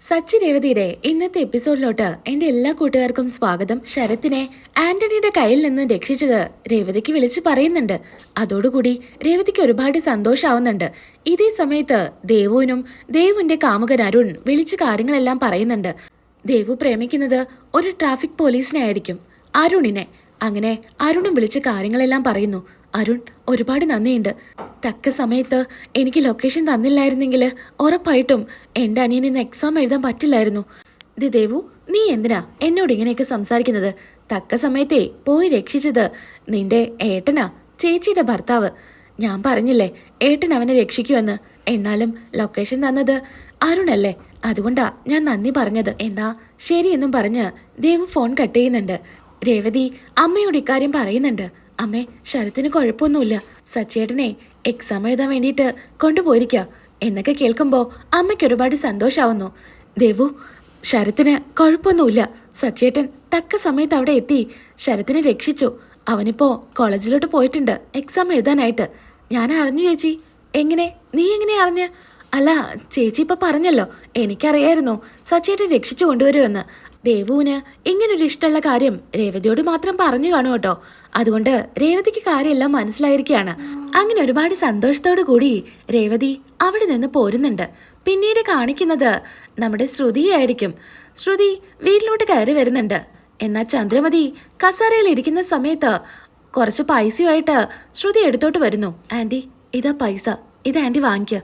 സച്ചി രേവതിയുടെ ഇന്നത്തെ എപ്പിസോഡിലോട്ട് എന്റെ എല്ലാ കൂട്ടുകാർക്കും സ്വാഗതം. ശരത്തിനെ ആന്റണിയുടെ കയ്യിൽ നിന്ന് രക്ഷിച്ചത് രേവതിക്ക് വിളിച്ച് പറയുന്നുണ്ട്. അതോടുകൂടി രേവതിക്ക് ഒരുപാട് സന്തോഷാവുന്നുണ്ട്. ഇതേ സമയത്ത് ദേവുവിനും ദേവുവിന്റെ കാമുകൻ അരുൺ വിളിച്ച് കാര്യങ്ങളെല്ലാം പറയുന്നുണ്ട്. ദേവു പ്രേമിക്കുന്നത് ഒരു ട്രാഫിക് പോലീസിനെ ആയിരിക്കും അരുണിനെ. അങ്ങനെ അരുണും വിളിച്ച് കാര്യങ്ങളെല്ലാം പറയുന്നു. അരുൺ ഒരുപാട് നന്ദിയുണ്ട്. തക്ക സമയത്ത് എനിക്ക് ലൊക്കേഷൻ തന്നില്ലായിരുന്നെങ്കിൽ ഉറപ്പായിട്ടും എന്റെ അനിയന് ഇന്ന് എക്സാം എഴുതാൻ പറ്റില്ലായിരുന്നു. ഇത് ദേവു നീ എന്തിനാ എന്നോട് ഇങ്ങനെയൊക്കെ സംസാരിക്കുന്നത്? തക്ക സമയത്തെ പോയി രക്ഷിച്ചത് നിന്റെ ഏട്ടനാ ചേച്ചിയുടെ ഭർത്താവ്. ഞാൻ പറഞ്ഞില്ലേ ഏട്ടൻ അവനെ രക്ഷിക്കുമെന്ന്. എന്നാലും ലൊക്കേഷൻ തന്നത് അരുണല്ലേ? അതുകൊണ്ടാ ഞാൻ നന്ദി പറഞ്ഞത്. എന്നാ ശരിയെന്നും പറഞ്ഞ് ദേവു ഫോൺ കട്ട് ചെയ്യുന്നുണ്ട്. രേവതി അമ്മയോട് ഇക്കാര്യം പറയുന്നുണ്ട്. അമ്മേ ശരത്തിന് കുഴപ്പമൊന്നുമില്ല. സച്ചേട്ടനെ എക്സാം എഴുതാൻ വേണ്ടിയിട്ട് കൊണ്ടുപോയിരിക്കുക എന്നൊക്കെ കേൾക്കുമ്പോൾ അമ്മയ്ക്ക് ഒരുപാട് സന്തോഷാവുന്നു. ദേവു ശരത്തിന് കുഴപ്പമൊന്നുമില്ല. സച്ചേട്ടൻ തക്ക സമയത്ത് അവിടെ എത്തി. ശരത്തിനെ രക്ഷിച്ചു. അവനിപ്പോൾ കോളേജിലോട്ട് പോയിട്ടുണ്ട് എക്സാം എഴുതാനായിട്ട്. ഞാൻ അറിഞ്ഞു ചേച്ചി. എങ്ങനെ? നീ എങ്ങനെ അറിഞ്ഞ്? അല്ല ചേച്ചി ഇപ്പൊ പറഞ്ഞല്ലോ. എനിക്കറിയായിരുന്നു. സച്ചേട്ടൻ രക്ഷിച്ചു കൊണ്ടുവരുമെന്ന്. ദേവുവിന് ഇങ്ങനൊരു ഇഷ്ടമുള്ള കാര്യം രേവതിയോട് മാത്രം പറഞ്ഞു കാണും കേട്ടോ. അതുകൊണ്ട് രേവതിക്ക് കാര്യമെല്ലാം മനസ്സിലായിരിക്കുകയാണ്. അങ്ങനെ ഒരുപാട് സന്തോഷത്തോടു കൂടി രേവതി അവിടെ നിന്ന് പോരുന്നുണ്ട്. പിന്നീട് കാണിക്കുന്നത് നമ്മുടെ ശ്രുതിയായിരിക്കും. ശ്രുതി വീട്ടിലോട്ട് കയറി വരുന്നുണ്ട്. എന്നാൽ ചന്ദ്രമതി കസേരയിൽ ഇരിക്കുന്ന സമയത്ത് കുറച്ച് പൈസയുമായിട്ട് ശ്രുതി എടുത്തോട്ട് വരുന്നു. ആന്റി ഇതാ പൈസ. ഇത് ആന്റി വാങ്ങിക്ക.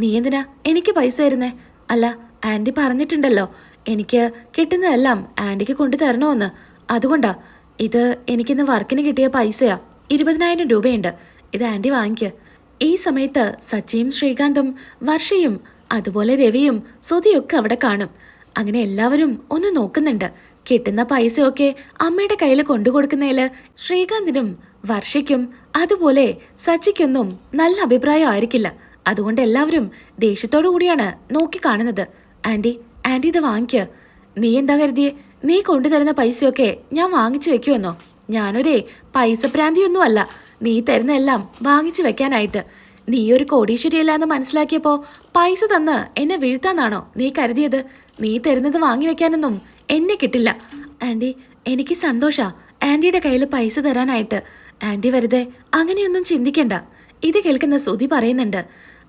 നീ എന്തിനാ എനിക്ക് പൈസ തരുന്നേ? അല്ല ആന്റി പറഞ്ഞിട്ടുണ്ടല്ലോ. എനിക്ക് കിട്ടുന്നതെല്ലാം ആന്റിക്ക് കൊണ്ടു തരണമെന്ന് അതുകൊണ്ടാ ഇത് എനിക്കിന്ന് വർക്കിന് കിട്ടിയ പൈസയാ. ഇരുപതിനായിരം രൂപയുണ്ട്. ഇത് ആന്റി വാങ്ങിക്ക. ഈ സമയത്ത് സച്ചിയും ശ്രീകാന്തും വർഷയും അതുപോലെ രവിയും സുധിയൊക്കെ അവിടെ കാണും. അങ്ങനെ എല്ലാവരും ഒന്ന് നോക്കുന്നുണ്ട്. കിട്ടുന്ന പൈസയൊക്കെ അമ്മയുടെ കയ്യിൽ കൊണ്ടുകൊടുക്കുന്നതിൽ ശ്രീകാന്തിനും വർഷയ്ക്കും അതുപോലെ സച്ചിക്കൊന്നും നല്ല അഭിപ്രായം ആയിരിക്കില്ല. അതുകൊണ്ട് എല്ലാവരും ദേഷ്യത്തോടു കൂടിയാണ് നോക്കി കാണുന്നത്. ആന്റി ആന്റി ഇത് വാങ്ങിക്ക. നീ എന്താ കരുതിയേ? നീ കൊണ്ടുതരുന്ന പൈസയൊക്കെ ഞാൻ വാങ്ങിച്ചു വെക്കുമെന്നോ? ഞാനൊരേ പൈസ പ്രാന്തിയൊന്നും അല്ല നീ തരുന്ന എല്ലാം വാങ്ങിച്ചു വെക്കാനായിട്ട്. നീ ഒരു കോടീശ്വരിയല്ല എന്ന് മനസ്സിലാക്കിയപ്പോ പൈസ തന്ന് എന്നെ വീഴ്ത്താന്നാണോ നീ കരുതിയത്? നീ തരുന്നത് വാങ്ങി വെക്കാനൊന്നും എന്നെ കിട്ടില്ല. ആന്റി എനിക്ക് സന്തോഷാ ആന്റിയുടെ കയ്യിൽ പൈസ തരാനായിട്ട്. ആന്റി വെറുതെ അങ്ങനെയൊന്നും ചിന്തിക്കണ്ട. ഇത് കേൾക്കുന്ന ശ്രുതി പറയുന്നുണ്ട്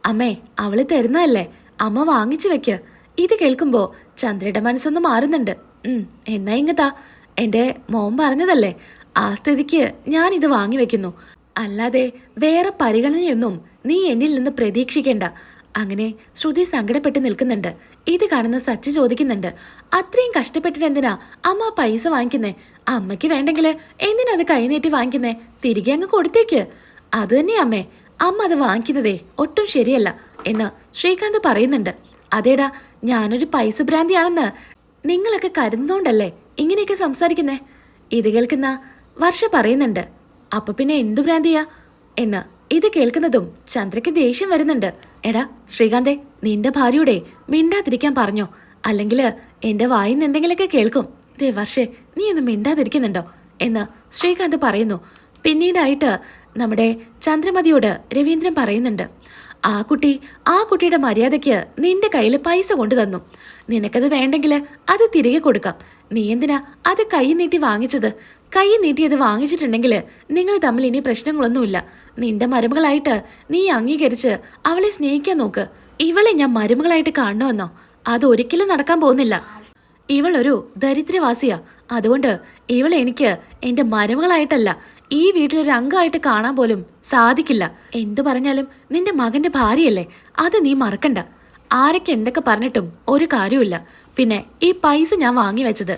അമ്മേ അവൾ തരുന്നതല്ലേ? അമ്മ വാങ്ങിച്ചു വെക്ക്. ഇത് കേൾക്കുമ്പോ ചന്ദ്രയുടെ മനസ്സൊന്ന് മാറുന്നുണ്ട്. എന്നാ ഇങ്ങതാ. എന്റെ മോൻ പറഞ്ഞതല്ലേ ആ സ്ഥിതിക്ക് ഞാൻ ഇത് വാങ്ങി വെക്കുന്നു. അല്ലാതെ വേറെ പരിഗണനയൊന്നും നീ എന്നിൽ നിന്ന് പ്രതീക്ഷിക്കേണ്ട. അങ്ങനെ ശ്രുതി സങ്കടപ്പെട്ട് നിൽക്കുന്നുണ്ട്. ഇത് കാണുന്ന സച്ചി ചോദിക്കുന്നുണ്ട് അത്രയും കഷ്ടപ്പെട്ടിട്ട് എന്തിനാ അമ്മ പൈസ വാങ്ങിക്കുന്നേ? അമ്മയ്ക്ക് വേണ്ടെങ്കിൽ എന്തിനാ അത് കൈനീട്ടി വാങ്ങിക്കുന്നേ? തിരികെ അങ്ങ് കൊടുത്തേക്ക്. അത് തന്നെ അമ്മേ അമ്മ അത് വാങ്ങിക്കുന്നതേ ഒട്ടും ശരിയല്ല എന്ന് ശ്രീകാന്ത് പറയുന്നുണ്ട്. അതേടാ ഞാനൊരു പൈസ ഭ്രാന്തിയാണെന്ന് നിങ്ങളൊക്കെ കരുതുന്നോണ്ടല്ലേ ഇങ്ങനെയൊക്കെ സംസാരിക്കുന്നേ? ഇത് കേൾക്കുന്ന വർഷ പറയുന്നുണ്ട് അപ്പൊ പിന്നെ എന്തു ഭ്രാന്തിയാ? എന്ന് ഇത് കേൾക്കുന്നതും ചന്ദ്രയ്ക്ക് ദേഷ്യം വരുന്നുണ്ട്. എടാ ശ്രീകാന്തേ നിന്റെ ഭാര്യയുടെ മിണ്ടാതിരിക്കാൻ പറഞ്ഞോ? അല്ലെങ്കിൽ എന്റെ വായിൽ നിന്ന് എന്തെങ്കിലുമൊക്കെ കേൾക്കും. ദേ വർഷേ നീ ഒന്ന് മിണ്ടാതിരിക്കുന്നുണ്ടോ? എന്ന് ശ്രീകാന്ത് പറയുന്നു. പിന്നീടായിട്ട് നമ്മുടെ ചന്ദ്രമതിയോട് രവീന്ദ്രൻ പറയുന്നുണ്ട്. ആ കുട്ടി ആ കുട്ടിയുടെ മര്യാദയ്ക്ക് നിന്റെ കയ്യിൽ പൈസ കൊണ്ടു തന്നു. നിനക്കത് വേണ്ടെങ്കിൽ അത് തിരികെ കൊടുക്കാം. നീ എന്തിനാ അത് കൈ നീട്ടി വാങ്ങിച്ചത്? കൈ നീട്ടി അത് വാങ്ങിച്ചിട്ടുണ്ടെങ്കിൽ നിങ്ങൾ തമ്മിൽ ഇനി പ്രശ്നങ്ങളൊന്നുമില്ല. നിന്റെ മരുമകളായിട്ട് നീ അംഗീകരിച്ച് അവളെ സ്നേഹിക്കാൻ നോക്ക്. ഇവളെ ഞാൻ മരുമകളായിട്ട് കാണണമെന്നോ? അത് ഒരിക്കലും നടക്കാൻ പോകുന്നില്ല. ഇവളൊരു ദരിദ്രവാസിയാ. അതുകൊണ്ട് ഇവളെ എനിക്ക് എന്റെ മരുമകളായിട്ടല്ല ഈ വീട്ടിലൊരു അംഗമായിട്ട് കാണാൻ പോലും സാധിക്കില്ല. എന്തു പറഞ്ഞാലും നിന്റെ മകന്റെ ഭാര്യയല്ലേ? അത് നീ മറക്കണ്ട. ആരൊക്കെ എന്തൊക്കെ പറഞ്ഞിട്ടും ഒരു കാര്യമില്ല പിന്നെ ഈ പൈസ ഞാൻ വാങ്ങി വെച്ചത്.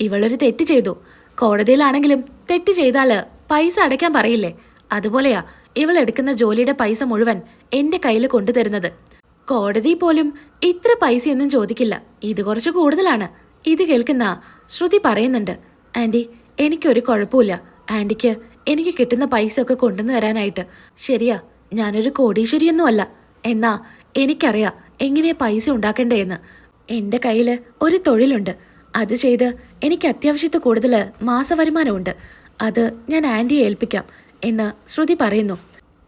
ഇവളൊരു തെറ്റ് ചെയ്തു. കോടതിയിലാണെങ്കിലും തെറ്റ് ചെയ്താൽ പൈസ അടയ്ക്കാൻ പറയില്ലേ? അതുപോലെയാ ഇവൾ എടുക്കുന്ന ജോലിയുടെ പൈസ മുഴുവൻ എന്റെ കയ്യിൽ കൊണ്ടുതരുന്നത്. കോടതി പോലും ഇത്ര പൈസയൊന്നും ചോദിക്കില്ല. ഇത് കുറച്ച് കൂടുതലാണ്. ഇത് കേൾക്കുന്ന ശ്രുതി പറയുന്നുണ്ട് ആന്റി എനിക്കൊരു കുഴപ്പമില്ല. ആന്റിക്ക് എനിക്ക് കിട്ടുന്ന പൈസ ഒക്കെ കൊണ്ടുവന്ന് തരാനായിട്ട്. ശരിയാ ഞാനൊരു കോടീശ്വരിയൊന്നും അല്ല എന്നാ എനിക്കറിയാം എങ്ങനെയാ പൈസ ഉണ്ടാക്കണ്ടേന്ന് എന്റെ കയ്യിൽ ഒരു തൊഴിലുണ്ട്. അത് ചെയ്ത് എനിക്ക് അത്യാവശ്യത്തിൽ കൂടുതൽ മാസവരുമാനമുണ്ട്. അത് ഞാൻ ആന്റിയെ ഏൽപ്പിക്കാം എന്ന് ശ്രുതി പറയുന്നു.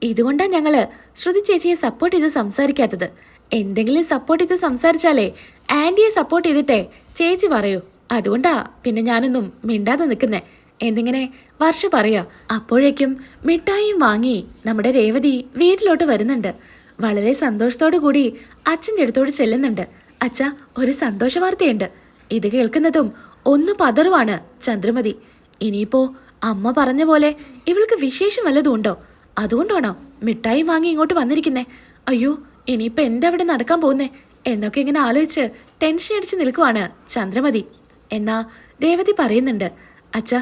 ഇതുകൊണ്ടാണ് ഞങ്ങൾ ശ്രുതി ചേച്ചിയെ സപ്പോർട്ട് ചെയ്ത് സംസാരിക്കാത്തത്. എന്തെങ്കിലും സപ്പോർട്ട് ചെയ്ത് സംസാരിച്ചാലേ ആന്റിയെ സപ്പോർട്ട് ചെയ്തിട്ടേ ചേച്ചി പറയൂ. അതുകൊണ്ടാ പിന്നെ ഞാനൊന്നും മിണ്ടാതെ നിൽക്കുന്നേ. എന്നിങ്ങനെ വർഷ പറയാ അപ്പോഴേക്കും മിഠായിയും വാങ്ങി നമ്മുടെ രേവതി വീട്ടിലോട്ട് വരുന്നുണ്ട്. വളരെ സന്തോഷത്തോടു കൂടി അച്ഛന്റെ അടുത്തോട് ചെല്ലുന്നുണ്ട്. അച്ഛ ഒരു സന്തോഷ വാർത്തയുണ്ട്. ഇത് കേൾക്കുന്നതും ഒന്ന് പതറുവാണ് ചന്ദ്രമതി. ഇനിയിപ്പോ അമ്മ പറഞ്ഞ പോലെ ഇവൾക്ക് വിശേഷം വല്ലതും ഉണ്ടോ? അതുകൊണ്ടാണോ മിഠായി വാങ്ങി ഇങ്ങോട്ട് വന്നിരിക്കുന്നേ? അയ്യോ ഇനിയിപ്പോ എന്തവിടെ നടക്കാൻ പോകുന്നേ? എന്നൊക്കെ ഇങ്ങനെ ആലോചിച്ച് ടെൻഷൻ അടിച്ച് നിൽക്കുവാണ് ചന്ദ്രമതി. എന്നാ രേവതി പറയുന്നുണ്ട് അച്ഛ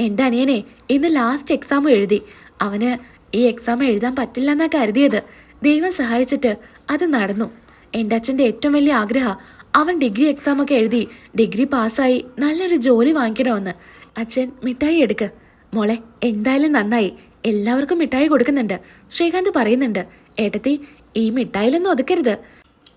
എന്റെ അനിയനെ ഇന്ന് ലാസ്റ്റ് എക്സാം എഴുതി. അവന് ഈ എക്സാം എഴുതാൻ പറ്റില്ല എന്നാ കരുതിയത്. ദൈവം സഹായിച്ചിട്ട് അത് നടന്നു. എന്റെ അച്ഛന്റെ ഏറ്റവും വലിയ ആഗ്രഹം അവൻ ഡിഗ്രി എക്സാം ഒക്കെ എഴുതി ഡിഗ്രി പാസ്സായി നല്ലൊരു ജോലി വാങ്ങിക്കണമെന്ന്. അച്ഛൻ മിഠായി എടുക്ക്. മോളെ എന്തായാലും നന്നായി. എല്ലാവർക്കും മിഠായി കൊടുക്കുന്നുണ്ട്. ശ്രീകാന്ത് പറയുന്നുണ്ട് ഏട്ടത്തി ഈ മിഠായിലൊന്നും ഒതുക്കരുത്.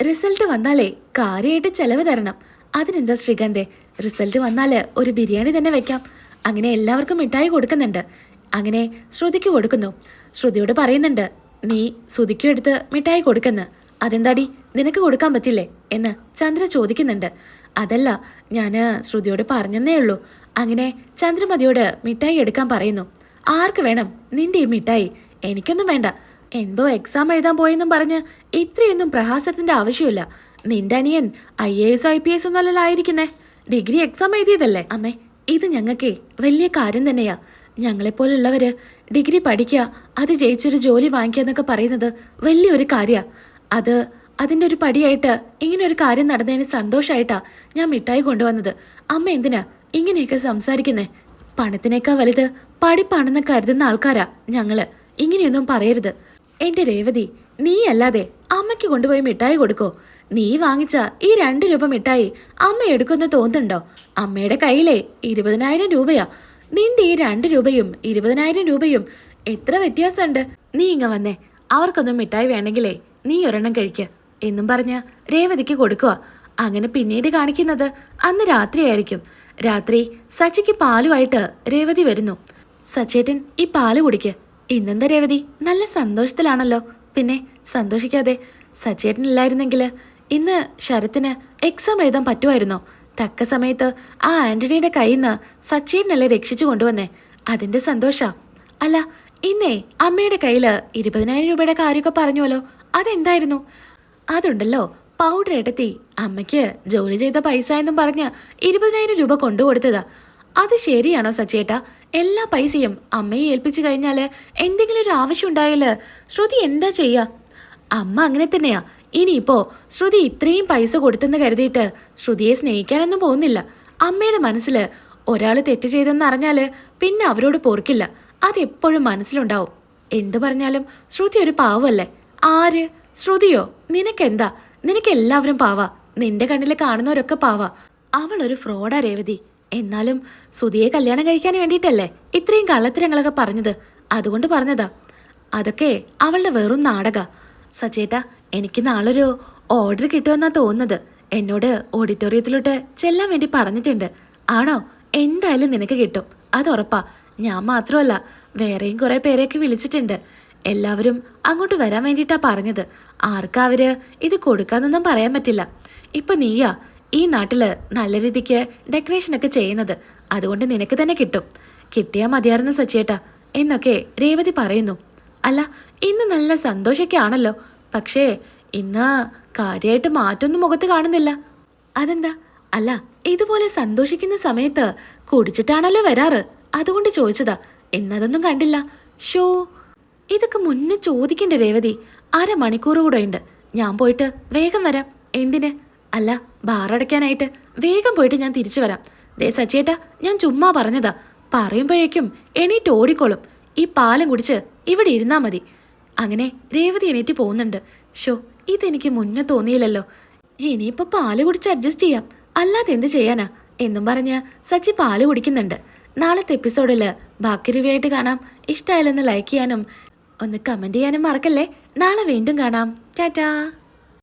റിസൾട്ട് വന്നാലേ കാര്യമായിട്ട് ചെലവ് തരണം. അതിനെന്താ ശ്രീകാന്തേ? റിസൾട്ട് വന്നാൽ ഒരു ബിരിയാണി തന്നെ വെക്കാം. അങ്ങനെ എല്ലാവർക്കും മിഠായി കൊടുക്കുന്നുണ്ട്. അങ്ങനെ ശ്രുതിക്ക് കൊടുക്കുന്നു. ശ്രുതിയോട് പറയുന്നുണ്ട് നീ ശ്രുതിക്കും എടുത്ത് മിഠായി കൊടുക്കുന്ന. അതെന്താടി? നിനക്ക് കൊടുക്കാൻ പറ്റില്ലേ? എന്ന് ചന്ദ്ര ചോദിക്കുന്നുണ്ട്. അതല്ല ഞാൻ ശ്രുതിയോട് പറഞ്ഞെന്നേ ഉള്ളൂ. അങ്ങനെ ചന്ദ്രമതിയോട് മിഠായി എടുക്കാൻ പറയുന്നു. ആർക്ക് വേണം? നിന്റെ ഈ മിഠായി. എനിക്കൊന്നും വേണ്ട. എന്തോ എക്സാം എഴുതാൻ പോയെന്നും പറഞ്ഞ് ഇത്രയൊന്നും പ്രഹാസത്തിന്റെ ആവശ്യമില്ല. നിന്റെ അനിയൻ I A S I P S ഒന്നല്ലല്ലോ ആയിരിക്കുന്നേ. ഡിഗ്രി എക്സാം എഴുതിയതല്ലേ? അമ്മേ ഇത് ഞങ്ങൾക്കേ വലിയ കാര്യം തന്നെയാ. ഞങ്ങളെപ്പോലുള്ളവര് ഡിഗ്രി പഠിക്കുക അത് ജയിച്ചൊരു ജോലി വാങ്ങിക്കുക എന്നൊക്കെ പറയുന്നത് വലിയൊരു കാര്യമാണ് അത് അതിന്റെ ഒരു പടിയായിട്ട് ഇങ്ങനെ ഒരു കാര്യം നടന്നതിന് സന്തോഷമായിട്ടാ ഞാൻ മിഠായി കൊണ്ടുവന്നത്. അമ്മ എന്തിനാ ഇങ്ങനെയൊക്കെ സംസാരിക്കുന്നേ? പണത്തിനേക്കാൾ വലുത് പഠിപ്പാണെന്ന് കരുതുന്ന ആൾക്കാരാ ഞങ്ങൾ. ഇങ്ങനെയൊന്നും പറയരുത്. എന്റെ രേവതി നീ അല്ലാതെ അമ്മയ്ക്ക് കൊണ്ടുപോയി മിഠായി കൊടുക്കോ? നീ വാങ്ങിച്ച ഈ രണ്ട് രൂപ മിഠായി അമ്മ എടുക്കുന്ന തോന്നുന്നുണ്ടോ? അമ്മയുടെ കയ്യിലെ ഇരുപതിനായിരം രൂപയാ. നിന്റെ ഈ രണ്ട് രൂപയും ഇരുപതിനായിരം രൂപയും എത്ര വ്യത്യാസമുണ്ട്? നീ ഇങ്ങ വന്നേ. അവർക്കൊന്നും മിഠായി വേണമെങ്കിലേ നീ ഒരെണ്ണം കഴിക്ക. എന്നും പറഞ്ഞ് രേവതിക്ക് കൊടുക്കുക. അങ്ങനെ പിന്നീട് കാണിക്കുന്നത് അന്ന് രാത്രിയായിരിക്കും. രാത്രി സച്ചിക്ക് പാലുമായിട്ട് രേവതി വരുന്നു. സച്ചേട്ടൻ ഈ പാൽ കുടിക്ക്. ഇന്നെന്താ രേവതി? നല്ല സന്തോഷത്തിലാണല്ലോ. പിന്നെ സന്തോഷിക്കാതെ സച്ചേട്ടൻ ഇല്ലായിരുന്നെങ്കിൽ ഇന്ന് ശരത്തിന് എക്സാം എഴുതാൻ പറ്റുമായിരുന്നോ? തക്ക സമയത്ത് ആ ആന്റണിയുടെ കയ്യിൽ നിന്ന് സച്ചേട്ടനല്ലേ രക്ഷിച്ചു കൊണ്ടുവന്നേ. അതിന്റെ സന്തോഷ. അല്ല ഇന്നേ അമ്മയുടെ കയ്യിൽ ഇരുപതിനായിരം രൂപയുടെ കാര്യമൊക്കെ പറഞ്ഞുവല്ലോ. അതെന്തായിരുന്നു? അതുണ്ടല്ലോ പൗഡർ എടുത്തി അമ്മയ്ക്ക് ജോലി ചെയ്ത പൈസ എന്നും പറഞ്ഞ് ഇരുപതിനായിരം രൂപ കൊണ്ടുകൊടുത്തതാ. അത് ശരിയാണോ സച്ചേട്ടാ? എല്ലാ പൈസയും അമ്മയെ ഏൽപ്പിച്ചു കഴിഞ്ഞാൽ എന്തെങ്കിലും ഒരു ആവശ്യം ഉണ്ടായാൽ ശ്രുതി എന്താ ചെയ്യാ? അമ്മ അങ്ങനെ തന്നെയാ. ഇനിയിപ്പോ ശ്രുതി ഇത്രയും പൈസ കൊടുത്തെന്ന് കരുതിയിട്ട് ശ്രുതിയെ സ്നേഹിക്കാനൊന്നും പോകുന്നില്ല. അമ്മയുടെ മനസ്സിൽ ഒരാൾ തെറ്റ് ചെയ്തെന്ന് അറിഞ്ഞാൽ പിന്നെ അവരോട് പൊറുക്കില്ല. അതെപ്പോഴും മനസ്സിലുണ്ടാവും. എന്തു പറഞ്ഞാലും ശ്രുതി ഒരു പാവല്ലേ? ആര്? ശ്രുതിയോ? നിനക്കെന്താ? നിനക്ക് എല്ലാവരും പാവാ. നിന്റെ കണ്ണിൽ കാണുന്നവരൊക്കെ പാവാ. അവൾ ഒരു ഫ്രോഡാ രേവതി. എന്നാലും സുധിയെ കല്യാണം കഴിക്കാൻ വേണ്ടിയിട്ടല്ലേ ഇത്രയും കള്ളത്തരങ്ങളൊക്കെ പറഞ്ഞത്? അതുകൊണ്ട് പറഞ്ഞതാ. അതൊക്കെ അവളുടെ വെറും നാടക. സച്ചേട്ടാ എനിക്ക് നാളൊരു ഓർഡർ കിട്ടുമെന്നാണ് തോന്നുന്നത്. എന്നോട് ഓഡിറ്റോറിയത്തിലോട്ട് ചെല്ലാൻ വേണ്ടി പറഞ്ഞിട്ടുണ്ട്. ആണോ? എന്തായാലും നിനക്ക് കിട്ടും. അത് ഉറപ്പാ. ഞാൻ മാത്രമല്ല വേറെയും കുറേ പേരെയൊക്കെ വിളിച്ചിട്ടുണ്ട്. എല്ലാവരും അങ്ങോട്ട് വരാൻ വേണ്ടിയിട്ടാ പറഞ്ഞത്. ആർക്കാ ഇത് കൊടുക്കാന്നൊന്നും പറയാൻ പറ്റില്ല. ഇപ്പൊ നീയാ ഈ നാട്ടിൽ നല്ല രീതിക്ക് ഡെക്കറേഷൻ ഒക്കെ ചെയ്യുന്നത്. അതുകൊണ്ട് നിനക്ക് തന്നെ കിട്ടും. കിട്ടിയാ മതിയായിരുന്നു സച്ചേട്ടാ എന്നൊക്കെ രേവതി പറയുന്നു. അല്ല ഇന്ന് നല്ല സന്തോഷമൊക്കെ ആണല്ലോ. പക്ഷേ ഇന്ന് കാര്യമായിട്ട് മാറ്റൊന്നും മുഖത്ത് കാണുന്നില്ല. അതെന്താ? അല്ല ഇതുപോലെ സന്തോഷിക്കുന്ന സമയത്ത് കുടിച്ചിട്ടാണല്ലോ വരാറ്. അതുകൊണ്ട് ചോദിച്ചതാ എന്നതൊന്നും കണ്ടില്ല. ഷോ ഇതൊക്കെ മുന്നേ ചോദിക്കണ്ടേ രേവതി? അരമണിക്കൂർ കൂടെ ഉണ്ട്. ഞാൻ പോയിട്ട് വേഗം വരാം. എന്തിന്? അല്ല ബാറടയ്ക്കാനായിട്ട് വേഗം പോയിട്ട് ഞാൻ തിരിച്ചു വരാം. ദേ സച്ചേട്ടാ ഞാൻ ചുമ്മാ പറഞ്ഞതാ. പറയുമ്പോഴേക്കും എണീറ്റ് ഓടിക്കോളും. ഈ പാലം കുടിച്ച് ഇവിടെ ഇരുന്നാ മതി. അങ്ങനെ രേവതി എണീറ്റ് പോകുന്നുണ്ട്. ഷോ ഇതെനിക്ക് മുന്നേ തോന്നിയില്ലല്ലോ. ഇനിയിപ്പോ പാൽ കുടിച്ച് അഡ്ജസ്റ്റ് ചെയ്യാം. അല്ലാതെ എന്ത് ചെയ്യാനാ? എന്നും പറഞ്ഞ് സച്ചി പാൽ കുടിക്കുന്നുണ്ട്. നാളത്തെ എപ്പിസോഡിൽ ബാക്കി റിവ്യൂ കാണാം. ഇഷ്ടമായാലൊന്ന് ലൈക്ക് ചെയ്യാനും ഒന്ന് കമന്റ് ചെയ്യാനും മറക്കല്ലേ? നാളെ വീണ്ടും കാണാം. ടാറ്റാ.